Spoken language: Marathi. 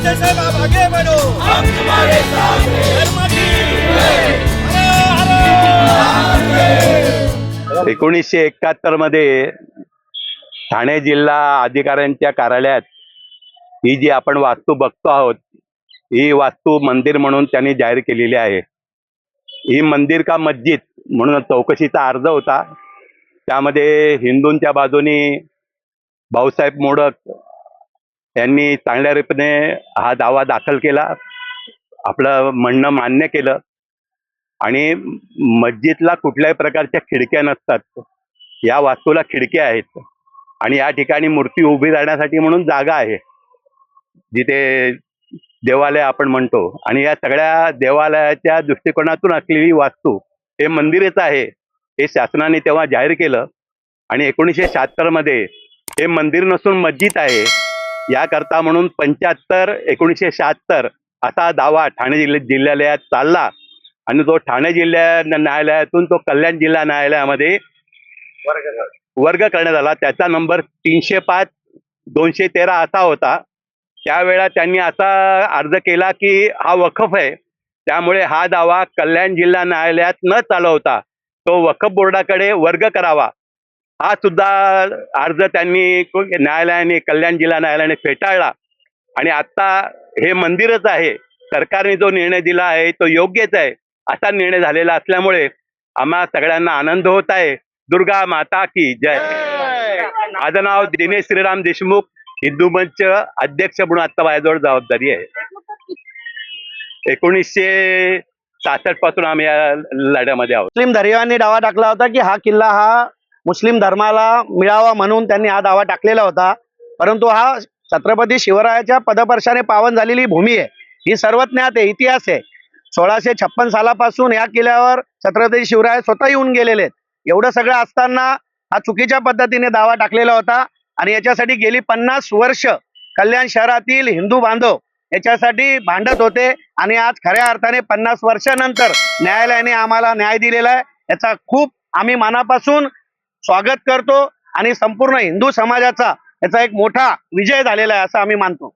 शिंदे साहब आप आगे बढ़ो हम तुम्हारे साथ एकोणीसशे एकाहत्तरमध्ये ठाणे जिल्हा अधिकाऱ्यांच्या कार्यालयात ही जी आपण वास्तू बघतो आहोत ही वास्तू मंदिर म्हणून त्यांनी जाहीर केलेली आहे. ही मंदिर का मस्जिद म्हणून चौकशीचा अर्ज होता. त्यामध्ये हिंदूंच्या बाजूनी भाऊसाहेब मोडक त्यांनी चांगल्या रीतीने हा दावा दाखल केला. आपलं म्हणणं मान्य केलं. आणि मस्जिदला कुठल्याही प्रकारच्या खिडक्या नसतात. या वास्तूला खिडक्या आहेत. आणि या ठिकाणी मूर्ती उभी राहण्यासाठी म्हणून जागा आहे. जिथे देवालय आपण म्हणतो. आणि या सगळ्या देवालयाच्या दृष्टिकोनातून असलेली वास्तू हे मंदिरच आहे. हे शासनाने तेव्हा जाहीर केलं. आणि एकोणीसशे शहात्तरमध्ये हे मंदिर नसून मस्जिद आहे. याकरता म्हणून पंच्याहत्तर एकोणीसशे शहात्तर असा दावा ठाणे जिल्ह्यात जिल्हालयात चालला. आणि तो ठाणे जिल्हा न्यायालयातून तो कल्याण जिल्हा न्यायालयामध्ये वर्ग करण्यात आला. त्याचा नंबर तीनशे पाच दोनशे तेरा असा होता. त्यावेळा त्यांनी असा अर्ज केला की हा वखफ आहे. त्यामुळे हा दावा कल्याण जिल्हा न्यायालयात न चालवता तो वखफ बोर्डाकडे वर्ग करावा. हा सुद्धा अर्ज त्यांनी न्यायालयाने कल्याण जिल्हा न्यायालयाने फेटाळला. आणि आता हे मंदिरच आहे. सरकारने जो निर्णय दिला आहे तो योग्यच आहे. असा निर्णय झालेला असल्यामुळे आम्हा सगळ्यांना आनंद होत आहे. दुर्गा माता की जय. माझं नाव दिनेश श्रीराम देशमुख. हिंदू मंच अध्यक्ष म्हणून आता माझ्याजवळ जबाबदारी आहे. एकोणीसशे सासष्टपासून आम्ही या लढ्यामध्ये आहोत. मुस्लिम धर्मियांनी डावा टाकला होता की हा किल्ला हा मुस्लिम धर्माला मिळावा म्हणून त्यांनी हा दावा टाकलेला होता. परंतु हा छत्रपती शिवरायाच्या पदपर्शाने पावन झालेली भूमी आहे. ही सर्वज्ञात आहे इतिहास आहे. सोळाशे छप्पन सालापासून या किल्ल्यावर छत्रपती शिवराय स्वतः येऊन गेलेले आहेत. एवढं सगळं असताना हा चुकीच्या पद्धतीने दावा टाकलेला होता आणि याच्यासाठी गेली पन्नास वर्ष कल्याण शहरातील हिंदू बांधव याच्यासाठी भांडत होते आणि आज खऱ्या अर्थाने पन्नास वर्षानंतर न्यायालयाने आम्हाला न्याय दिलेला आहे. याचा खूप आम्ही मनापासून स्वागत करतो आणि संपूर्ण हिंदू समाजाचा याचा एक मोठा विजय झालेला आहे असं आम्ही मानतो.